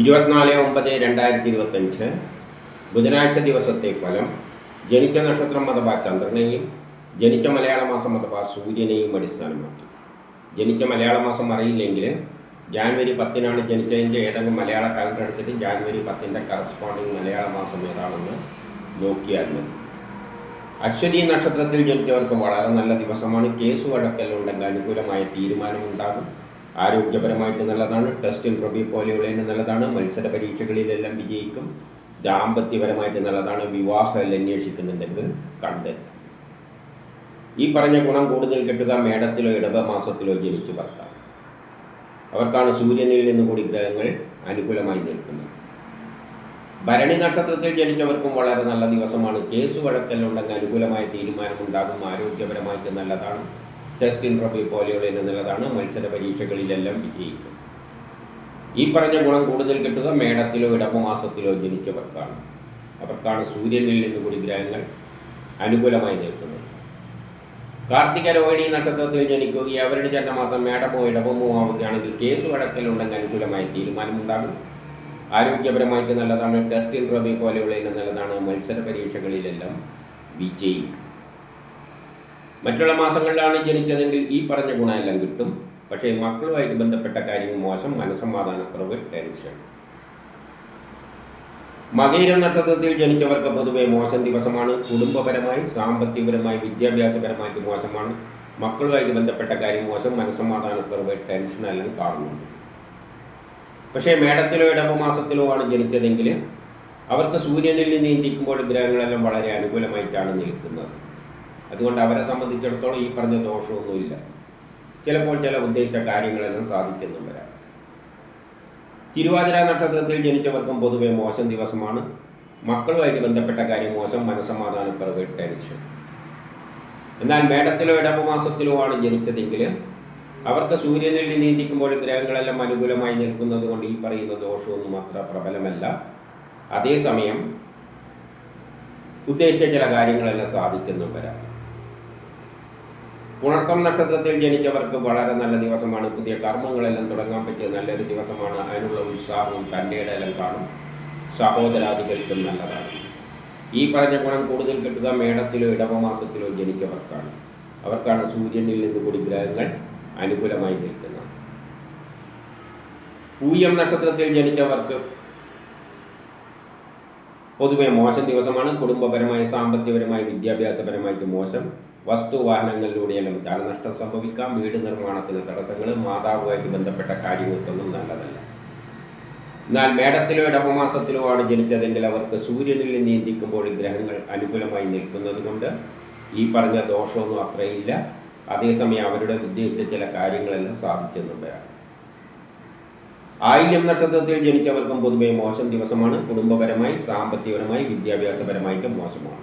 ഇരുപത്തിനാല് ഒമ്പത് രണ്ടായിരത്തി ഇരുപത്തഞ്ച് ബുധനാഴ്ച ദിവസത്തെ ഫലം ജനിച്ച നക്ഷത്രം അഥവാ ചന്ദ്രനെയും ജനിച്ച മലയാള മാസം അഥവാ സൂര്യനെയും അടിസ്ഥാനമാക്കി. ജനിച്ച മലയാള മാസം അറിയില്ലെങ്കിൽ ജാനുവരി പത്തിനാണ് ജനിച്ചതിന്റെ ഏതെങ്കിലും മലയാള കാലണ്ടർ എടുത്തിട്ട് ജാനുവരി പത്തിന്റെ കറസ്പോണ്ടിങ് മലയാള മാസം ഏതാണെന്ന് നോക്കിയാൽ മതി. അശ്വതി നക്ഷത്രത്തിൽ ജനിച്ചവർക്ക് വളരെ നല്ല ദിവസമാണ്. കേസ് വഴക്കലുണ്ടെങ്കിൽ അനുകൂലമായ തീരുമാനമുണ്ടാകും. ആരോഗ്യപരമായിട്ട് നല്ലതാണ്. ടെസ്റ്റിൽ റബി പോലെയുള്ളതിന് നല്ലതാണ്. മത്സര പരീക്ഷകളിലെല്ലാം വിജയിക്കും. ദാമ്പത്യപരമായിട്ട് നല്ലതാണ്. വിവാഹം അന്വേഷിക്കുന്നുണ്ടെങ്കിൽ കണ്ടെത്തും. ഈ പറഞ്ഞ ഗുണം കൂടുതൽ കിട്ടുക മേടത്തിലോ ഇടവ മാസത്തിലോ ജനിച്ചു ഭർത്താവ് അവർക്കാണ് സൂര്യനിൽ നിന്ന് കൂടി ഗ്രഹങ്ങൾ അനുകൂലമായി നിൽക്കുന്നത്. ഭരണി നക്ഷത്രത്തിൽ ജനിച്ചവർക്കും വളരെ നല്ല ദിവസമാണ്. കേസ് വഴക്കലുണ്ടെങ്കിൽ അനുകൂലമായ തീരുമാനമുണ്ടാകും. ആരോഗ്യപരമായിട്ട് നല്ലതാണ്. ടെസ്റ്റ് ഇൻട്രവ്യൂ പോലെയുള്ള എന്നുള്ളതാണ് മത്സര പരീക്ഷകളിലെല്ലാം വിജയിക്കും. ഈ പറഞ്ഞ ഗുണം കൂടുതൽ കിട്ടുക മേടത്തിലോ ഇടവമാസത്തിലോ ജനിച്ചവർക്കാണ്. അവർക്കാണ് സൂര്യനിൽ നിന്ന് കൂടി ഗ്രഹങ്ങൾ അനുകൂലമായി നിൽക്കുന്നത്. കാർത്തിക രോഹിണി നക്ഷത്രത്തിൽ ജനിക്കുകയും അവരുടെ ജന്മമാസം മേടമോ ഇടവമോ ആവുകയാണെങ്കിൽ കേസ് വഴക്കിലുണ്ടെങ്കിൽ അനുകൂലമായി തീരുമാനമുണ്ടാകും. ആരോഗ്യപരമായിട്ട് നല്ലതാണ്. ടെസ്റ്റ് ഇൻട്രോബി പോലെയുള്ളതിന് നല്ലതാണ് മത്സര പരീക്ഷകളിലെല്ലാം വിജയിക്കും. മറ്റുള്ള മാസങ്ങളിലാണ് ജനിച്ചതെങ്കിൽ ഈ പറഞ്ഞ ഗുണമെല്ലാം കിട്ടും. പക്ഷേ മക്കളുമായിട്ട് ബന്ധപ്പെട്ട കാര്യങ്ങൾ മോശം മനസ്സമാധാനക്കുറവ് ടെൻഷൻ. മകീര നക്ഷത്രത്തിൽ ജനിച്ചവർക്ക് പൊതുവെ മോശം ദിവസമാണ്. കുടുംബപരമായി സാമ്പത്തികപരമായി വിദ്യാഭ്യാസപരമായിട്ട് മോശമാണ്. മക്കളുമായിട്ട് ബന്ധപ്പെട്ട കാര്യം മോശം മനസ്സമാധാനക്കുറവ് ടെൻഷൻ എല്ലാം കാണുന്നുണ്ട്. പക്ഷേ മേടത്തിലോ ഇടവമാസത്തിലോ ആണ് ജനിച്ചതെങ്കിൽ അവർക്ക് സൂര്യനിൽ നിന്ന് ഇന്ത്യക്കുമ്പോൾ ഗ്രഹങ്ങളെല്ലാം വളരെ അനുകൂലമായിട്ടാണ് നിൽക്കുന്നത്. അതുകൊണ്ട് അവരെ സംബന്ധിച്ചിടത്തോളം ഈ പറഞ്ഞ ദോഷമൊന്നുമില്ല. ചിലപ്പോൾ ചില ഉദ്ദേശിച്ച കാര്യങ്ങളെല്ലാം സാധിച്ചെന്നും വരാം തിരുവാതിര നക്ഷത്രത്തിൽ ജനിച്ചവർക്കും പൊതുവെ മോശം ദിവസമാണ്. മക്കളുമായിട്ട് ബന്ധപ്പെട്ട കാര്യം മോശം മനസ്സമാധാനക്കുറവ് ടെൻഷൻ. എന്നാൽ മേടത്തിലോ ഇടവമാസത്തിലോ ആണ് ജനിച്ചതെങ്കിൽ അവർക്ക് സൂര്യനിൽ നീന്തിക്കുമ്പോൾ ഗ്രഹങ്ങളെല്ലാം അനുകൂലമായി നിൽക്കുന്നത് കൊണ്ട് ഈ പറയുന്ന ദോഷമൊന്നും അത്ര പ്രബലമല്ല. അതേസമയം ഉദ്ദേശിച്ച ചില കാര്യങ്ങളെല്ലാം സാധിച്ചെന്നും വരാം പുണർക്കം നക്ഷത്രത്തിൽ ജനിച്ചവർക്ക് വളരെ നല്ല ദിവസമാണ്. പുതിയ കർമ്മങ്ങളെല്ലാം തുടങ്ങാൻ പറ്റിയ നല്ലൊരു ദിവസമാണ്. അതിനുള്ള ഉത്സാഹവും തന്റെ ഇടയിലും കാണും. സഹോദരാദികൾക്കും നല്ലതാണ്. ഈ പറഞ്ഞ ഗുണം കൂടുതൽ കിട്ടുക മേടത്തിലോ ഇടവമാസത്തിലോ ജനിച്ചവർക്കാണ്. അവർക്കാണ് സൂര്യനിൽ നിന്ന് കൂടി ഗ്രഹങ്ങൾ അനുകൂലമായി നിൽക്കുന്നത്. പൂയം നക്ഷത്രത്തിൽ ജനിച്ചവർക്ക് പൊതുവെ മോശം ദിവസമാണ്. കുടുംബപരമായി സാമ്പത്തികപരമായി വിദ്യാഭ്യാസപരമായിട്ട് മോശം. വസ്തു വാഹനങ്ങളിലൂടെയെല്ലാം ധനനഷ്ടം സംഭവിക്കാം. വീട് നിർമ്മാണത്തിന് തടസ്സങ്ങൾ മാതാവുമായിട്ട് ബന്ധപ്പെട്ട കാര്യങ്ങൾക്കൊന്നും നല്ലതല്ല. എന്നാൽ മേടത്തിലോ ഇടവമാസത്തിലോ ആണ് ജനിച്ചതെങ്കിൽ അവർക്ക് സൂര്യനിൽ നീന്തിക്കുമ്പോൾ ഗ്രഹങ്ങൾ അനുകൂലമായി നിൽക്കുന്നതുകൊണ്ട് ഈ പറഞ്ഞ ദോഷമൊന്നും അത്രയില്ല. അതേസമയം അവരുടെ ഉദ്ദേശിച്ച ചില കാര്യങ്ങളെല്ലാം സാധിച്ചെന്നുള്ളതാണ് ആയില്യം നക്ഷത്രത്തിൽ ജനിച്ചവർക്കും പൊതുവെ മോശം ദിവസമാണ്. കുടുംബപരമായി സാമ്പത്തികപരമായി വിദ്യാഭ്യാസപരമായിട്ടും മോശമാണ്.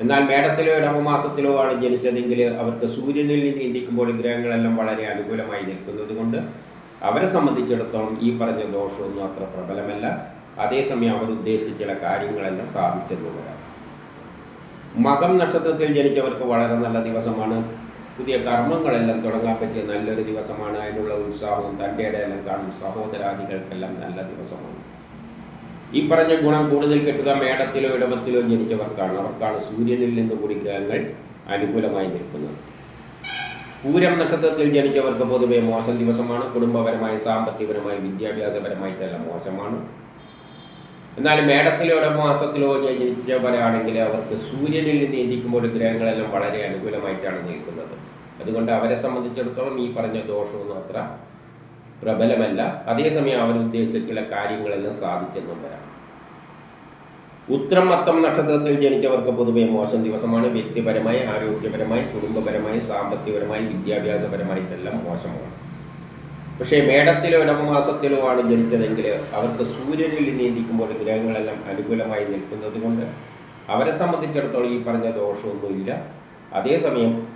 എന്നാൽ മേടത്തിലോ ഇടവമാസത്തിലോ ആണ് ജനിച്ചതെങ്കിൽ അവർക്ക് സൂര്യനിൽ നിന്ന് ഇന്ത്യക്കുമ്പോൾ ഗ്രഹങ്ങളെല്ലാം വളരെ അനുകൂലമായി നിൽക്കുന്നത് കൊണ്ട് അവരെ സംബന്ധിച്ചിടത്തോളം ഈ പറഞ്ഞ ദോഷമൊന്നും അത്ര പ്രബലമല്ല. അതേസമയം അവർ ഉദ്ദേശിച്ച കാര്യങ്ങളെല്ലാം സാധിച്ചെന്നുള്ളതാണ്. മകം നക്ഷത്രത്തിൽ ജനിച്ചവർക്ക് വളരെ നല്ല ദിവസമാണ്. പുതിയ കർമ്മങ്ങളെല്ലാം തുടങ്ങാൻ പറ്റിയ നല്ലൊരു ദിവസമാണ്. അതിനുള്ള ഉത്സാഹവും തന്റെ ഇടയെല്ലാം കാണും. സഹോദരാദികൾക്കെല്ലാം നല്ല ദിവസമാണ്. ഈ പറഞ്ഞ ഗുണം കൂടുതൽ കിട്ടുക മേടത്തിലോ ഇടവത്തിലോ ജനിച്ചവർക്കാണ്. അവർക്കാണ് സൂര്യനിൽ നിന്ന് കൂടി ഗ്രഹങ്ങൾ അനുകൂലമായി നിൽക്കുന്നത്. പൂരം നക്ഷത്രത്തിൽ ജനിച്ചവർക്ക് പൊതുവെ മോശം ദിവസമാണ്. കുടുംബപരമായി സാമ്പത്തികപരമായി വിദ്യാഭ്യാസപരമായിട്ടെല്ലാം മോശമാണ്. എന്നാൽ മേടത്തിലോ ഇടമാസത്തിലോ ജനിച്ചവരാണെങ്കിൽ അവർക്ക് സൂര്യനിൽ നിന്ന് ഇരിക്കുമ്പോൾ ഗ്രഹങ്ങളെല്ലാം വളരെ അനുകൂലമായിട്ടാണ് നിൽക്കുന്നത്. അതുകൊണ്ട് അവരെ സംബന്ധിച്ചിടത്തോളം ഈ പറഞ്ഞ ദോഷമൊന്നും അത്ര പ്രബലമല്ല. അതേസമയം അവർ ഉദ്ദേശിച്ച ചില കാര്യങ്ങളെല്ലാം സാധിച്ചെന്നും വരാം. ഉത്രം മത്തം നക്ഷത്രത്തിൽ ജനിച്ചവർക്ക് പൊതുവെ മോശം ദിവസമാണ്. വ്യക്തിപരമായി ആരോഗ്യപരമായി കുടുംബപരമായി സാമ്പത്തികപരമായി വിദ്യാഭ്യാസപരമായിട്ടെല്ലാം മോശമാണ്. പക്ഷേ മേടത്തിലോ നവമാസത്തിലോ ആണ് ജനിച്ചതെങ്കിൽ അവർക്ക് സൂര്യനിൽ നീന്തിക്കുമ്പോൾ ഗ്രഹങ്ങളെല്ലാം അനുകൂലമായി നിൽക്കുന്നത് കൊണ്ട് അവരെ സംബന്ധിച്ചിടത്തോളം ഈ പറഞ്ഞ ദോഷമൊന്നുമില്ല. അതേസമയം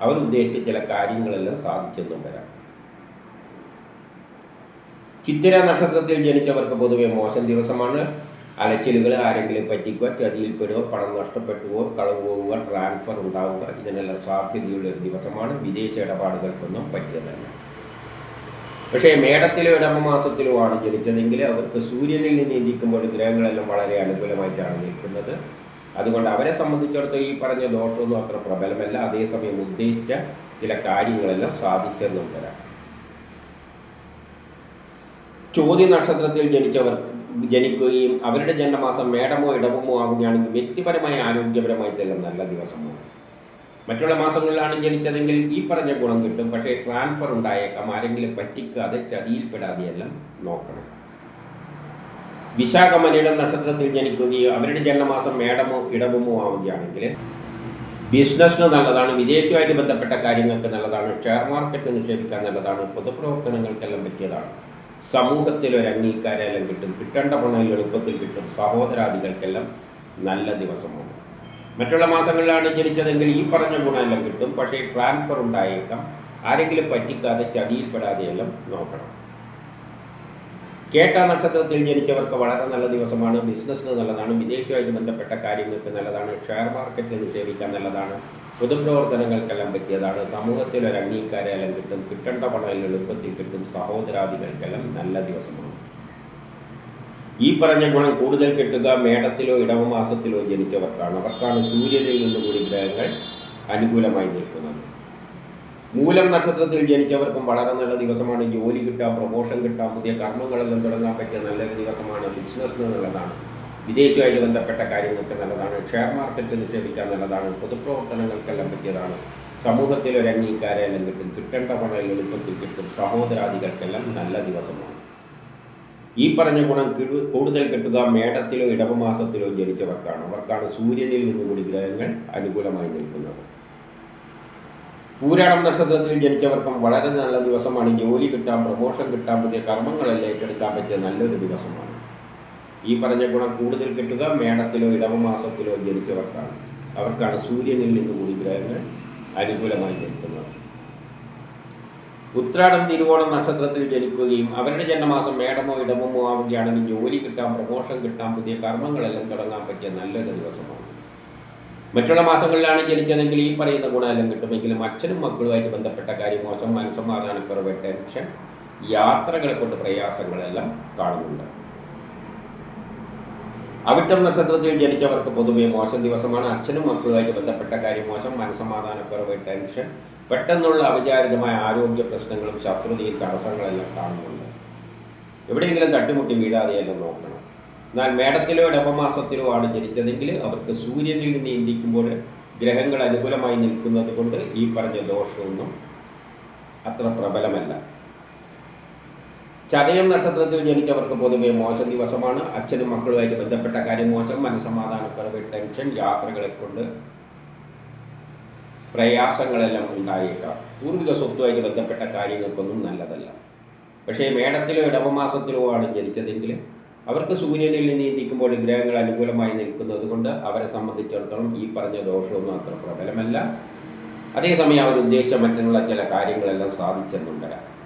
അവരുദ്ദേശിച്ച ചില കാര്യങ്ങളെല്ലാം സാധിച്ചെന്നും വരാം. ചിത്തിര നക്ഷത്രത്തിൽ ജനിച്ചവർക്ക് പൊതുവെ മോശം ദിവസമാണ്. അലച്ചിലുകൾ ആരെങ്കിലും പറ്റിക്കുക ചതിയിൽപ്പെടുക പണം നഷ്ടപ്പെട്ടുവോ കളവ് പോവുക ട്രാൻസ്ഫർ ഉണ്ടാവുക ഇതിനെല്ലാം സാധ്യതയുള്ള ഒരു ദിവസമാണ്. വിദേശ ഇടപാടുകൾക്കൊന്നും പറ്റിയതല്ല. പക്ഷേ മേടത്തിലോ ഇടമമാസത്തിലോ ആണ് ജനിച്ചതെങ്കിൽ അവർക്ക് സൂര്യനിൽ നിന്ന് ഇരിക്കുമ്പോൾ ഗ്രഹങ്ങളെല്ലാം വളരെ അനുകൂലമായിട്ടാണ് നിൽക്കുന്നത്. അതുകൊണ്ട് അവരെ സംബന്ധിച്ചിടത്തോളം ഈ പറഞ്ഞ ദോഷമൊന്നും അത്ര പ്രബലമല്ല. അതേസമയം ഉദ്ദേശിച്ച ചില കാര്യങ്ങളെല്ലാം സാധിച്ചെന്നും വരാം ചോദ്യ നക്ഷത്രത്തിൽ ജനിച്ചവർ ജനിക്കുകയും അവരുടെ ജന്മമാസം മേടമോ ഇടവമോ ആവുകയാണെങ്കിൽ വ്യക്തിപരമായ ആരോഗ്യപരമായിട്ടെല്ലാം നല്ല ദിവസമാണ്. മറ്റുള്ള മാസങ്ങളിലാണ് ജനിച്ചതെങ്കിൽ ഈ പറഞ്ഞ ഗുണം കിട്ടും. പക്ഷേ ട്രാൻസ്ഫർ ഉണ്ടായേക്കാം. ആരെങ്കിലും പറ്റിക്കാതെ ചതിയിൽപ്പെടാതെയെല്ലാം നോക്കണം. വിശാഖമലയുടെ നക്ഷത്രത്തിൽ ജനിക്കുകയോ അവരുടെ ജന്മമാസം മേടമോ ഇടവുമോ ആവുകയാണെങ്കിൽ ബിസിനസ്സിന് നല്ലതാണ് വിദേശവുമായിട്ട് ബന്ധപ്പെട്ട കാര്യങ്ങൾക്ക് നല്ലതാണ് ഷെയർ മാർക്കറ്റ് നിക്ഷേപിക്കാൻ നല്ലതാണ് പൊതുപ്രവർത്തനങ്ങൾക്കെല്ലാം പറ്റിയതാണ്. സമൂഹത്തിൽ ഒരു അംഗീകാരമെല്ലാം കിട്ടും കിട്ടേണ്ട പണം എളുപ്പത്തിൽ കിട്ടും സഹോദരാദികൾക്കെല്ലാം നല്ല ദിവസമാണ്. മറ്റുള്ള മാസങ്ങളിലാണ് ജനിച്ചതെങ്കിൽ ഈ പറഞ്ഞ ഗുണമെല്ലാം കിട്ടും. പക്ഷേ ട്രാൻസ്ഫർ ഉണ്ടായേക്കാം. ആരെങ്കിലും പറ്റിക്കാതെ ചതിയിൽപ്പെടാതെയെല്ലാം നോക്കണം. കേട്ട നക്ഷത്രത്തിൽ ജനിച്ചവർക്ക് വളരെ നല്ല ദിവസമാണ്. ബിസിനസ്സിന് നല്ലതാണ്. വിദേശവുമായിട്ട് ബന്ധപ്പെട്ട കാര്യങ്ങൾക്ക് നല്ലതാണ്. ഷെയർ മാർക്കറ്റിൽ നിക്ഷേപിക്കാൻ നല്ലതാണ്. പൊതുപ്രവർത്തനങ്ങൾക്കെല്ലാം പറ്റിയതാണ്. സമൂഹത്തിൽ ഒരു അംഗീകാരമെല്ലാം കിട്ടും. കിട്ടേണ്ട പണം എളുപ്പത്തിൽ കിട്ടും. സഹോദരാദികൾക്കെല്ലാം നല്ല ദിവസമാണ്. ഈ പറഞ്ഞ ഗുണം കൂടുതൽ കിട്ടുക മേടത്തിലോ ഇടവമാസത്തിലോ ജനിച്ചവർക്കാണ്. അവർക്കാണ് സൂര്യനിൽ നിന്നും കൂടി ഗ്രഹങ്ങൾ അനുകൂലമായി നിൽക്കുന്നത്. മൂലം നക്ഷത്രത്തിൽ ജനിച്ചവർക്കും വളരെ നല്ല ദിവസമാണ്. ജോലി കിട്ടാം പ്രൊമോഷൻ കിട്ടാം പുതിയ കർമ്മങ്ങളെല്ലാം തുടങ്ങാൻ പറ്റിയ നല്ലൊരു ദിവസമാണ്. ബിസിനസ് നല്ലതാണ് വിദേശമായിട്ട് ബന്ധപ്പെട്ട കാര്യങ്ങൾക്ക് നല്ലതാണ്. ഷെയർ മാർക്കറ്റ് നിക്ഷേപിക്കാൻ നല്ലതാണ്. പൊതുപ്രവർത്തനങ്ങൾക്കെല്ലാം പറ്റിയതാണ്. സമൂഹത്തിൽ ഒരു അംഗീകാരമെല്ലാം കിട്ടും. കിട്ടേണ്ട പണം എളുപ്പത്തിൽ കിട്ടും. സഹോദരാദികൾക്കെല്ലാം നല്ല ദിവസമാണ്. ഈ പറഞ്ഞ ഗുണം കിഴു- കൂടുതൽ കിട്ടുക മേടത്തിലോ ഇടവമാസത്തിലോ ജനിച്ചവർക്കാണ്. അവർക്കാണ് സൂര്യനിൽ നിന്നുകൂടി ഗ്രഹങ്ങൾ അനുകൂലമായി നിൽക്കുന്നത്. പൂരാടം നക്ഷത്രത്തിൽ ജനിച്ചവർക്കും വളരെ നല്ല ദിവസമാണ്. ജോലി കിട്ടാൻ പ്രമോഷൻ കിട്ടാൻ പുതിയ കർമ്മങ്ങളെല്ലാം ഏറ്റെടുക്കാൻ പറ്റിയ നല്ലൊരു ദിവസമാണ്. ഈ പറഞ്ഞ ഗുണം കൂടുതൽ കിട്ടുക മേടത്തിലോ ഇടവമാസത്തിലോ ജനിച്ചവർക്കാണ്. അവർക്കാണ് സൂര്യനിൽ നിന്നുകൂടി ഗ്രഹങ്ങൾ അനുകൂലമായി നിൽക്കുന്നത്. ഉത്രാടം തിരുവോണം നക്ഷത്രത്തിൽ ജനിക്കുകയും അവരുടെ ജന്മമാസം മേടമോ ഇടമോ ആവുകയാണെങ്കിൽ ജോലി കിട്ടാൻ പ്രമോഷൻ കിട്ടാൻ പുതിയ കർമ്മങ്ങളെല്ലാം തുടങ്ങാൻ പറ്റിയ നല്ലൊരു ദിവസമാണ്. മറ്റുള്ള മാസങ്ങളിലാണ് ജനിച്ചതെങ്കിൽ ഈ പറയുന്ന ഗുണമെല്ലാം കിട്ടുമെങ്കിലും അച്ഛനും മക്കളുമായിട്ട് ബന്ധപ്പെട്ട കാര്യം മോശം. മനസ്സമാധാനക്കുറവ് ടെൻഷൻ യാത്രകളെ കൊണ്ട് പ്രയാസങ്ങളെല്ലാം കാണുന്നുണ്ട്. അവിട്ടം നക്ഷത്രത്തിൽ ജനിച്ചവർക്ക് പൊതുവെ മോശം ദിവസമാണ്. അച്ഛനും മക്കളുമായിട്ട് ബന്ധപ്പെട്ട കാര്യം മോശം. മനസ്സമാധാനക്കുറവ് ടെൻഷൻ പെട്ടെന്നുള്ള അവിചാരിതമായ ആരോഗ്യ പ്രശ്നങ്ങളും ശത്രുതയും തടസ്സങ്ങളെല്ലാം കാണുന്നുണ്ട്. എവിടെയെങ്കിലും തട്ടിമുട്ടി വീഴാതെയെല്ലാം നോക്കണം. എന്നാൽ മേടത്തിലോ ഇടവമാസത്തിലോ ആണ് ജനിച്ചതെങ്കിൽ അവർക്ക് സൂര്യനിൽ നിന്ന് ഇന്ത്യക്കുമ്പോൾ ഗ്രഹങ്ങൾ അനുകൂലമായി നിൽക്കുന്നത് കൊണ്ട് ഈ പറഞ്ഞ ദോഷമൊന്നും അത്ര പ്രബലമല്ല. ചതയം നക്ഷത്രത്തിൽ ജനിച്ചവർക്ക് പൊതുവെ മോശം ദിവസമാണ്. അച്ഛനും മക്കളുമായിട്ട് ബന്ധപ്പെട്ട കാര്യം മോശം മനസ്സമാധാനക്കുറവ് ടെൻഷൻ യാത്രകളെ കൊണ്ട് പ്രയാസങ്ങളെല്ലാം ഉണ്ടായേക്കാം. പൂർവിക സ്വത്തുമായിട്ട് ബന്ധപ്പെട്ട കാര്യങ്ങൾക്കൊന്നും നല്ലതല്ല. പക്ഷേ മേടത്തിലോ ഇടവമാസത്തിലോ ആണ് ജനിച്ചതെങ്കിൽ അവർക്ക് സൂര്യനിൽ നിന്ന് ചിന്തിക്കുമ്പോൾ ഗ്രഹങ്ങൾ അനുകൂലമായി നിൽക്കുന്നത് കൊണ്ട് അവരെ സംബന്ധിച്ചിടത്തോളം ഈ പറഞ്ഞ ദോഷമൊന്നും അത്ര പ്രബലമല്ല. അതേസമയം അവർ ഉദ്ദേശിച്ച മറ്റുള്ള ചില കാര്യങ്ങളെല്ലാം സാധിച്ചെന്നും വരാം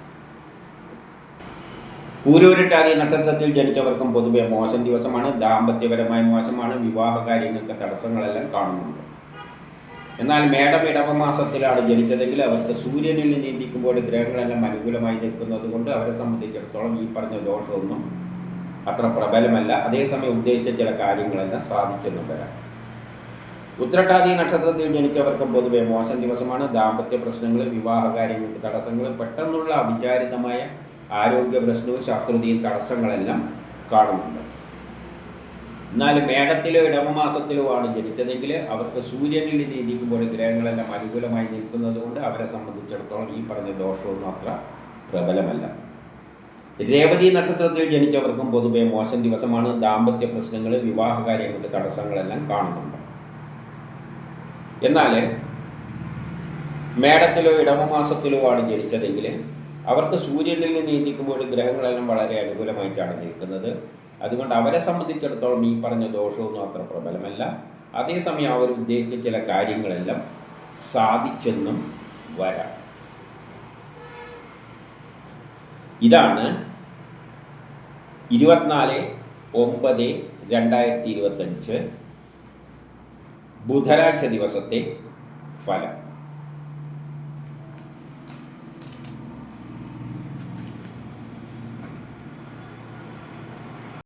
പൂരൂരിട്ടാതി നക്ഷത്രത്തിൽ ജനിച്ചവർക്കും പൊതുവെ മോശം ദിവസമാണ്. ദാമ്പത്യപരമായ മോശമാണ്. വിവാഹ കാര്യങ്ങൾക്ക് തടസ്സങ്ങളെല്ലാം കാണുന്നുണ്ട്. എന്നാൽ മേടം ഇടവമാസത്തിലാണ് ജനിച്ചതെങ്കിൽ അവർക്ക് സൂര്യനിൽ നീന്തിക്കുമ്പോൾ ഗ്രഹങ്ങളെല്ലാം അനുകൂലമായി നിൽക്കുന്നത് കൊണ്ട് അവരെ സംബന്ധിച്ചിടത്തോളം ഈ പറഞ്ഞ ദോഷമൊന്നും അത്ര പ്രബലമല്ല. അതേസമയം ഉദ്ദേശിച്ച ചില കാര്യങ്ങളെല്ലാം സാധിച്ചെന്നും വരാം ഉത്രട്ടാതി നക്ഷത്രത്തിൽ ജനിച്ചവർക്ക് പൊതുവെ മോശം ദിവസമാണ്. ദാമ്പത്യ പ്രശ്നങ്ങൾ വിവാഹ കാര്യങ്ങൾക്ക് തടസ്സങ്ങൾ പെട്ടെന്നുള്ള അവിചാരിതമായ ആരോഗ്യ പ്രശ്നവും ശത്രുതയും തടസ്സങ്ങളെല്ലാം കാണുന്നുണ്ട്. എന്നാൽ മേടത്തിലോ ഇടവമാസത്തിലോ ആണ് ജനിച്ചതെങ്കിൽ അവർക്ക് സൂര്യനിൽ നീതിക്കുമ്പോൾ ഗ്രഹങ്ങളെല്ലാം അനുകൂലമായി നിൽക്കുന്നത് കൊണ്ട് അവരെ സംബന്ധിച്ചിടത്തോളം ഈ പറഞ്ഞ ദോഷമൊന്നും അത്ര പ്രബലമല്ല. രേവതി നക്ഷത്രത്തിൽ ജനിച്ചവർക്കും പൊതുവെ മോശം ദിവസമാണ്. ദാമ്പത്യ പ്രശ്നങ്ങൾ വിവാഹ കാര്യങ്ങളുടെ തടസ്സങ്ങളെല്ലാം കാണുന്നുണ്ട്. എന്നാൽ മേടത്തിലോ ഇടവമാസത്തിലോ ആണ് ജനിച്ചതെങ്കിൽ അവർക്ക് സൂര്യനിൽ നിന്ന് നീന്തിക്കുമ്പോൾ ഗ്രഹങ്ങളെല്ലാം വളരെ അനുകൂലമായിട്ടാണ് നിൽക്കുന്നത്. അതുകൊണ്ട് അവരെ സംബന്ധിച്ചിടത്തോളം ഈ പറഞ്ഞ ദോഷമൊന്നും അത്ര പ്രബലമല്ല. അതേസമയം അവർ ഉദ്ദേശിച്ച ചില കാര്യങ്ങളെല്ലാം സാധിച്ചെന്നും വരാം. ഇതാണ് ഇരുപത്തിനാല് ഒമ്പത് രണ്ടായിരത്തി ഇരുപത്തഞ്ച് ബുധനാഴ്ച ദിവസത്തെ ഫലം.